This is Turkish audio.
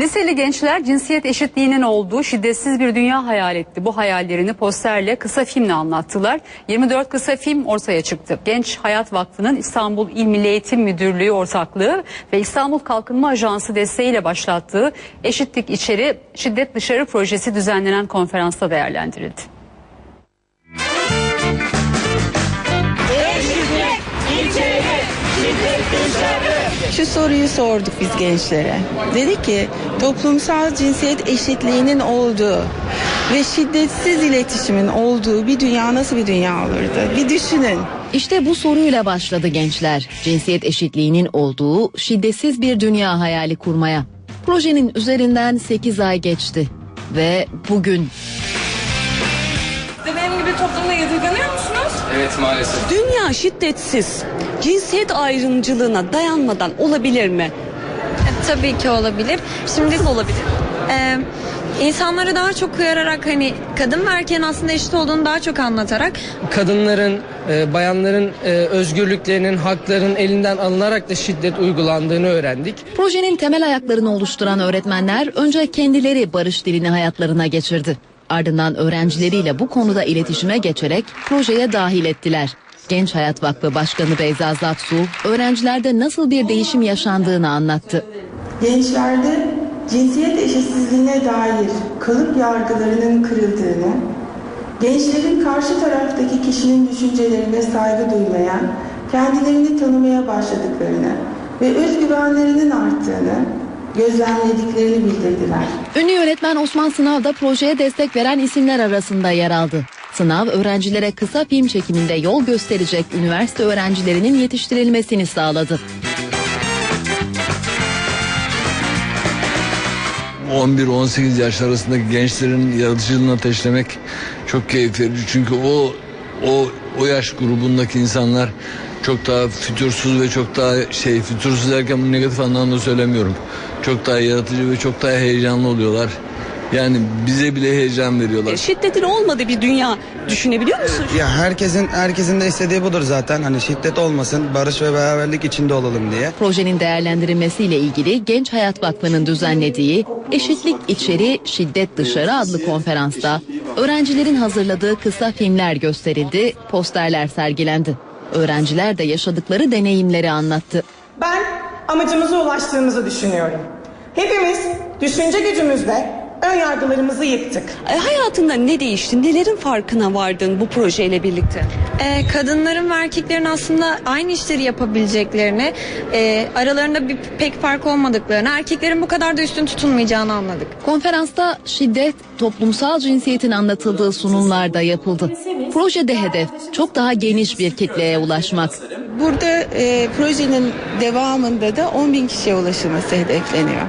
Liseli gençler cinsiyet eşitliğinin olduğu şiddetsiz bir dünya hayal etti. Bu hayallerini posterle kısa filmle anlattılar. 24 kısa film ortaya çıktı. Genç Hayat Vakfı'nın İstanbul İl Milli Eğitim Müdürlüğü ortaklığı ve İstanbul Kalkınma Ajansı desteğiyle başlattığı Eşitlik İçeri Şiddet Dışarı projesi düzenlenen konferansta değerlendirildi. Şu soruyu sorduk biz gençlere. Dedik ki toplumsal cinsiyet eşitliğinin olduğu ve şiddetsiz iletişimin olduğu bir dünya nasıl bir dünya olurdu? Bir düşünün. İşte bu soruyla başladı gençler. Cinsiyet eşitliğinin olduğu şiddetsiz bir dünya hayali kurmaya. Projenin üzerinden 8 ay geçti ve bugün benim gibi toplumda yadırganıyor musunuz? Evet maalesef. Dünya şiddetsiz, cinsiyet ayrımcılığına dayanmadan olabilir mi? Tabii ki olabilir. Şimdi olabilir. Ee, insanları daha çok uyararak hani kadın ve erkeğin aslında eşit olduğunu daha çok anlatarak Kadınların, e, bayanların e, özgürlüklerinin, haklarının elinden alınarak da şiddet uygulandığını öğrendik. projenin temel ayaklarını oluşturan öğretmenler önce kendileri barış dilini hayatlarına geçirdi. Ardından öğrencileriyle bu konuda iletişime geçerek projeye dahil ettiler. Genç Hayat Vakfı Başkanı Beyza Zatsu, öğrencilerde nasıl bir değişim yaşandığını anlattı. gençlerde cinsiyet eşitsizliğine dair kalıp yargılarının kırıldığını, gençlerin karşı taraftaki kişinin düşüncelerine saygı duymaya, kendilerini tanımaya başladıklarını ve özgüvenlerinin arttığını gözlemlediklerini bildirdiler. Ünlü yönetmen Osman Sınav da projeye destek veren isimler arasında yer aldı. Sınav öğrencilere kısa film çekiminde yol gösterecek üniversite öğrencilerinin yetiştirilmesini sağladı. 11-18 yaş arasındaki gençlerin yaratıcılığını ateşlemek çok keyif verici. Çünkü o o o yaş grubundaki insanlar çok daha fütursuz ve çok daha şey fütursuz derken bunu negatif anlamda söylemiyorum. Çok daha yaratıcı ve çok daha heyecanlı oluyorlar. Yani bize bile heyecan veriyorlar. Şiddetin olmadığı bir dünya düşünebiliyor musun? Ya herkesin herkesin de istediği budur zaten. Hani şiddet olmasın, barış ve beraberlik içinde olalım diye. Projenin değerlendirilmesiyle ilgili Genç Hayat Vakfı'nın düzenlediği Eşitlik İçeri Şiddet Dışarı adlı konferansta öğrencilerin hazırladığı kısa filmler gösterildi, posterler sergilendi. Öğrenciler de yaşadıkları deneyimleri anlattı. Ben amacımıza ulaştığımızı düşünüyorum. Hepimiz düşünce gücümüzle ön yargılarımızı yıktık. E, hayatında ne değişti? Nelerin farkına vardın bu projeyle birlikte? e, kadınların ve erkeklerin aslında aynı işleri yapabileceklerini, e, aralarında bir pek fark olmadıklarını, erkeklerin bu kadar da üstün tutulmayacağını anladık. Konferansta şiddet, toplumsal cinsiyetin anlatıldığı sunumlar da yapıldı. Projede hedef çok daha geniş bir kitleye ulaşmak. Burada e, projenin devamında da 10 bin kişiye ulaşılması hedefleniyor.